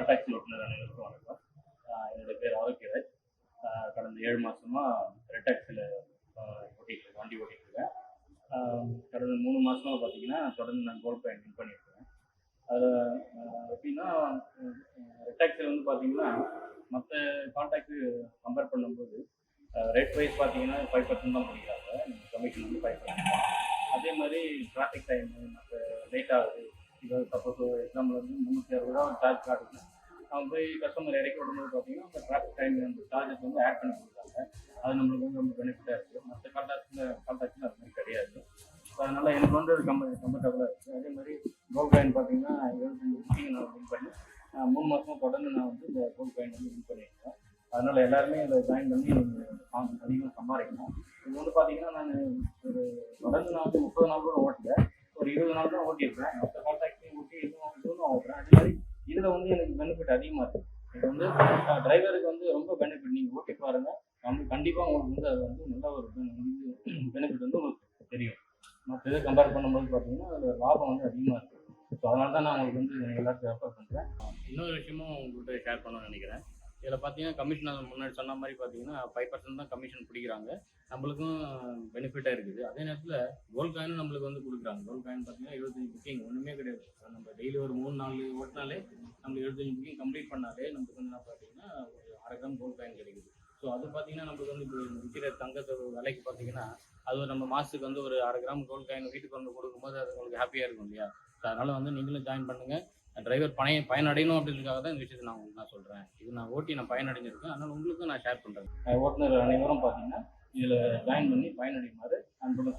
Taxi ஓட்டுநர் அனைவருக்கும் வணக்கம் ஆஹ் என்னுடைய பேர் ஆரோக்கியராஜ். கடந்த ஏழு மாதமாக ரெட் டாக்ஸியில் ஓட்டிகிட்டு இருக்கேன் வண்டி ஓட்டிட்டு இருக்கேன். கடந்த மூணு மாதமாக பார்த்தீங்கன்னா தொடர்ந்து நான் கோல்ட் பயன் வின் பண்ணியிருக்கேன் அதில் எப்படின்னா ரெட் டாக்ஸில் வந்து பார்த்தீங்கன்னா மற்ற கான்டாக்ட் கம்பேர் பண்ணும்போது ரேட் வைஸ் பார்த்தீங்கன்னா ஃபைவ் பர்சன்ட் தான் பண்ணிக்கிறாங்க கமிஷன் வந்து ஃபைவ் பர்சன்ட் அதே மாதிரி டிராஃபிக் டைம் மற்ற லேட் ஆகுது இப்போ சப்போஸ் எக்ஸாம்பிள் வந்து முந்நூற்றி அறுபது ரூபா சார்ஜ் காட்டுது அவங்க போய் கஸ்டமர் இறக்கி விடும்போது பார்த்தீங்கன்னா அந்த டிராஃபிக் டைம் அந்த சார்ஜஸ் வந்து ஆட் பண்ணி கொடுத்தாங்க அது நம்மளுக்கு வந்து ரொம்ப பெனிஃபிட்டாக இருக்குது மற்ற கான்டாக்டில் கான்டாக்டில் அது மாதிரி கிடையாது. அதனால் எனக்கு வந்து அது கம்ப கம்ஃபர்டபுளாக இருக்குது அதே மாதிரி கோல்ட் காயின் பார்த்தீங்கன்னா இருபத்தஞ்சு புக்கிங் நான் வின் பண்ணி மூணு மாதமாக தொடர்ந்து நான் வந்து இந்த கோல்ட் காயின் வந்து வின் பண்ணியிருக்கேன். அதனால் எல்லாருமே இதை ஜாயின் பண்ணி அதிகமாக சம்பாதிக்கணும். இது வந்து பார்த்தீங்கன்னா நான் ஒரு தொடர்ந்து நான் வந்து முப்பது நாள் கூட ஓட்டல. ஒரு இருபது நாள் தான் ஓட்டியிருப்பேன். மற்ற கான்டாக்டையும் ஓட்டி இன்னும் இதுவும் ஓட்டுறேன். அதே மாதிரி இதில் வந்து எனக்கு பெனிஃபிட் அதிகமாக இருக்குது இது வந்து டிரைவருக்கு வந்து ரொம்ப பெனிஃபிட் நீங்கள் ஓட்டி பாருங்க. நம்ம கண்டிப்பாக உங்களுக்கு வந்து அது வந்து நல்ல ஒரு பெனிஃபிட் வந்து உங்களுக்கு தெரியும். மற்ற இதை கம்பேர் பண்ணும்போது பார்த்தீங்கன்னா அதில் லாபம் வந்து அதிகமாக இருக்குது ஸோ அதனால தான் நான் உங்களுக்கு வந்து எல்லாத்தையும் ரெஃபர் பண்ணுறேன் இன்னொரு விஷயமும் உங்கள்கிட்ட ஷேர் பண்ணணும்னு நினைக்கிறேன். இதில் பார்த்தீங்கன்னா கமிஷன் முன்னாடி சொன்ன மாதிரி பார்த்தீங்கன்னா ஃபைவ் பர்சன்ட் தான் கமிஷன் பிடிக்கிறாங்க. நம்மளுக்கும் பெனிஃபிட்டாக இருக்குது. அதே நேரத்தில் கோல்ட் காயினும் நம்மளுக்கு வந்து கொடுக்குறாங்க. கோல்ட் காயின் பார்த்தீங்கன்னா எழுபத்தஞ்சு புக்கிங் ஒன்றுமே கிடையாது. நம்ம டெய்லி ஒரு மூணு நாலு ஓட்டினாலே நம்ம எழுபத்தஞ்சு புக்கிங் கம்ப்ளீட் பண்ணாலே நமக்கு வந்து என்ன பார்த்தீங்கன்னா ஒரு அரை கிராம் கோல்ட் காயின் கிடைக்குது. ஸோ அது பார்த்தீங்கன்னா நம்மளுக்கு வந்து இப்போ விற்கிற தங்கத்தோட விலைக்கு பார்த்தீங்கன்னா அது ஒரு நம்ம மாதத்துக்கு வந்து ஒரு அரை கிராம் கோல்ட் காயின் வீட்டுக்கு வந்து கொடுக்கும்போது அது உங்களுக்கு ஹாப்பியாக இருக்கும் இல்லையா? ஸோ அதனால் வந்து நீங்களும் ஜாயின் பண்ணுங்கள் டிரைவர் பய பயனடையணும் அப்படின்றதுக்காக தான் இந்த விஷயத்தை நான் உங்களுக்கு நான் சொல்கிறேன் இது நான் ஓட்டி நான் பயனடைஞ்சிருக்கேன். அதனால் உங்களுக்கும் நான் ஷேர் பண்ணுறேன் ஓட்டுநர் அனைவரும் பார்த்தீங்கன்னா இதில் ஜாயின் பண்ணி பயனடையுமாறு அன்புடன்